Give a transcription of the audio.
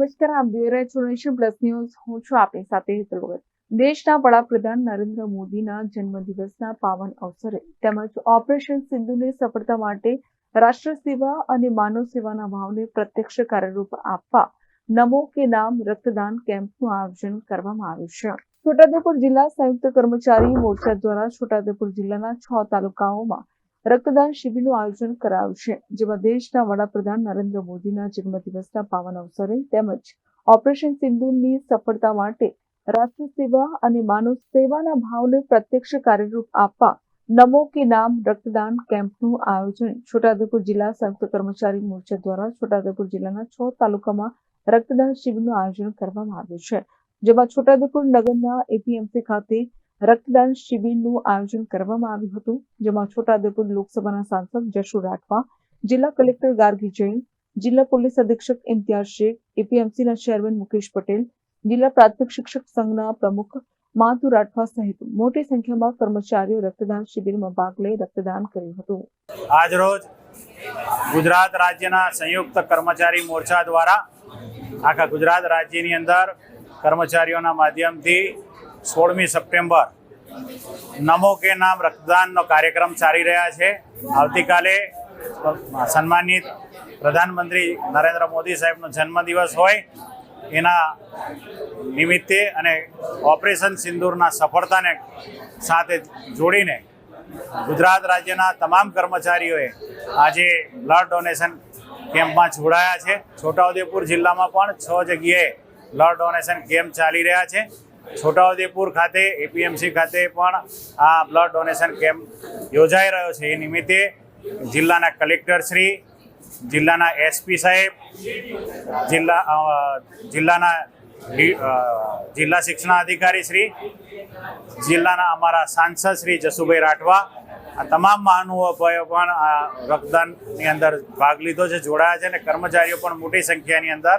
નમસ્કાર આપ જોઈ રહ્યા પ્લસ ન્યૂઝ. હું છું આપની સાથે હેતલ દેશના વડાપ્રધાન નરેન્દ્ર મોદીના જન્મદિવસના પાવન અવસરે તેમજ ઓપરેશન સિંધુની સફળતા માટે રાષ્ટ્ર સેવા અને માનવ સેવાના ભાવને પ્રત્યક્ષ કાર્યરૂપ આપવા નમો કે નામ રક્તદાન કેમ્પનું આયોજન કરવામાં આવ્યું છે. છોટાઉદેપુર જિલ્લા સંયુક્ત કર્મચારી મોરચા દ્વારા છોટાઉદેપુર જિલ્લાના છ તાલુકાઓમાં રક્તદાન શિબિરનું આયોજન કરાયું જેમાં દેશના વડાપ્રધાન નરેન્દ્ર મોદીના જન્મદિવસના પાવન અવસરે તેમજ ઓપરેશન સિંધુની સફળતા માટે રાષ્ટ્ર સેવા અને માનવ સેવાના ભાવને પ્રત્યક્ષ કાર્યરૂપ આપવા નમો કે નામ રક્તદાન કેમ્પનું આયોજન છોટાઉદેપુર જિલ્લા સંયુક્ત કર્મચારી મોરચા દ્વારા છોટાઉદેપુર જિલ્લાના છ તાલુકામાં રક્તદાન શિબિરનું આયોજન કરવામાં આવ્યું છે, જેમાં છોટાઉદેપુર નગરના એપીએમસી ખાતે રક્તદાન શિબિરનું આયોજન કરવામાં આવ્યું હતું, જેમાં છોટાઉદેપુર લોકસભાના સાંસદ જશુ રાઠવા, જિલ્લા કલેક્ટર ગાર્ગી જૈન, જિલ્લા પોલીસ અધિક્ષક ઇમ્તિયાઝ શેખ, એપીએમસીના ચેરમેન મુકેશ પટેલ, જિલ્લા પ્રાથમિક શિક્ષક સંઘના પ્રમુખ માધુ રાઠવા સહિત મોટી સંખ્યામાં કર્મચારીઓ રક્તદાન શિબિરમાં ભાગ લઈ રક્તદાન કર્યું હતું. આજ રોજ ગુજરાત રાજ્યના સંયુક્ત કર્મચારી મોરચા દ્વારા આખા ગુજરાત રાજ્યની અંદર કર્મચારીઓના માધ્યમથી સોળમી સપ્ટેમ્બર નમો કે નામ રક્તદાનનો કાર્યક્રમ ચાલી રહ્યા છે. આવતીકાલે સન્માનિત પ્રધાનમંત્રી નરેન્દ્ર મોદી સાહેબનો જન્મદિવસ હોય. એના નિમિત્તે અને ઓપરેશન સિંદૂરના સફળતાને સાથે જોડીને ગુજરાત રાજ્યના તમામ કર્મચારીઓએ આજે બ્લડ ડોનેશન કેમ્પમાં જોડાયા છે. છોટાઉદેપુર જિલ્લામાં પણ છ જગ્યાએ બ્લડ ડોનેશન કેમ્પ ચાલી રહ્યા છે. છોટાઉદેપુર ખાતે એપીએમસી ખાતે પણ આ બ્લડ ડોનેશન કેમ્પ યોજાઈ રહ્યો છે. એ નિમિત્તે જિલ્લાના કલેક્ટર શ્રી, જિલ્લાના એસપી સાહેબ, જિલ્લા જિલ્લાના જિલ્લા શિક્ષણાધિકારી શ્રી, જિલ્લાના અમારા સાંસદ શ્રી જસુભાઈ રાઠવા, આ તમામ મહાનુભાવો પણ આ રક્તદાનની અંદર ભાગ લીધો છે, જોડાયા છે અને કર્મચારીઓ પણ મોટી સંખ્યાની અંદર